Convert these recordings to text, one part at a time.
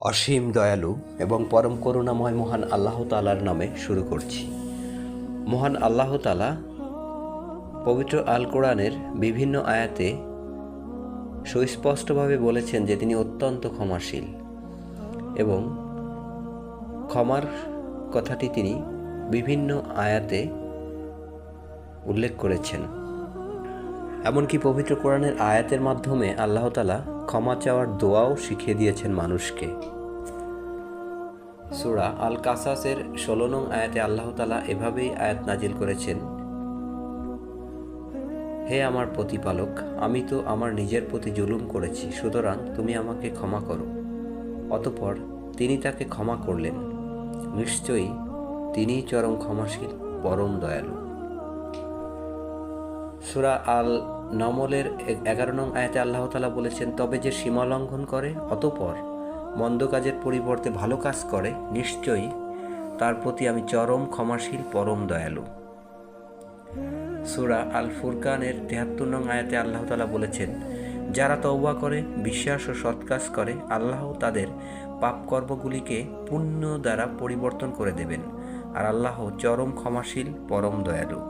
অসীম দয়ালু এবং পরম করুণাময় মহান আল্লাহ তালার নামে শুরু করছি। মহান আল্লাহ তালা পবিত্র আল কোরআনের বিভিন্ন আয়াতে সুস্পষ্টভাবে বলেছেন যে তিনি অত্যন্ত ক্ষমাশীল এবং ক্ষমার কথাটি তিনি বিভিন্ন আয়াতে উল্লেখ করেছেন। এমনকি পবিত্র কোরআনের আয়াতের মাধ্যমে আল্লাহ তালা ক্ষমা চাওয়ার দোয়াও শিখিয়ে দিয়েছেন মানুষকে। সুরা আল কাসাসের ষোলো নং আয়াতে আল্লাহ তালা এভাবেই আয়াত নাজিল করেছেন, হে আমার প্রতিপালক, আমি তো আমার নিজের প্রতি জুলুম করেছি, সুতরাং তুমি আমাকে ক্ষমা করো। অতপর তিনি তাকে ক্ষমা করলেন। নিশ্চয়ই তিনিই চরম ক্ষমাশীল, পরম দয়ালু। সুরা আল নমলের এগারো নং আয়াতে আল্লাহ তালা বলেছেন, তবে যে সীমা লঙ্ঘন করে, অতপর মন্দ কাজের পরিবর্তে ভালো কাজ করে, নিশ্চয়ই তার প্রতি আমি চরম ক্ষমাশীল, পরম দয়ালু। সুরা আল ফুরকানের তেহাত্তর নং আয়াতে আল্লাহ তালা বলেছেন, যারা তওবা করে, বিশ্বাস ও সৎ কাজ করে, আল্লাহ তাদের পাপকর্মগুলিকে পুণ্য দ্বারা পরিবর্তন করে দেবেন। আর আল্লাহ চরম ক্ষমাশীল, পরম দয়ালু।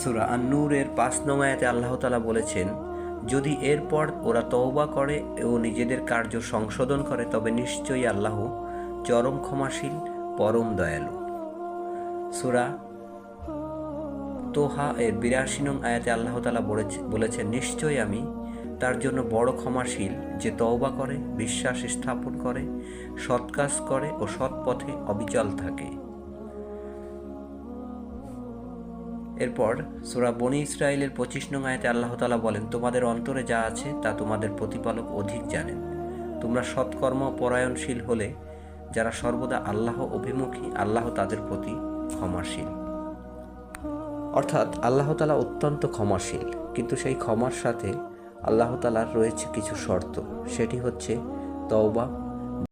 সুরা আন্নুরের পাঁচ নং আয়াতে আল্লাহ তালা বলেছেন, যদি এরপর ওরা তওবা করে ও নিজেদের কার্য সংশোধন করে, তবে নিশ্চয়ই আল্লাহ চরম ক্ষমাশীল, পরম দয়ালু। সুরা তোহা এর বিরাশি নং আয়াতে আল্লাহ তালা বলেছেন, নিশ্চয়ই আমি তার জন্য বড় ক্ষমাশীল, যে তওবা করে, বিশ্বাস স্থাপন করে, সৎ কাজ করে ও সৎ পথে অবিচল থাকে। এরপর সুরা বনি ইসরায়েলের পঁচিশ নং আয়াতে আল্লাহ তালা বলেন, তোমাদের অন্তরে যা আছে তা তোমাদের প্রতিপালক অধিক জানেন। তোমরা সৎকর্ম পরায়ণশীল হলে যারা সর্বদা আল্লাহ অভিমুখী, আল্লাহ তাদের প্রতি ক্ষমাশীল। অর্থাৎ আল্লাহ তালা অত্যন্ত ক্ষমাশীল, কিন্তু সেই ক্ষমার সাথে আল্লাহ তালার রয়েছে কিছু শর্ত। সেটি হচ্ছে তওবা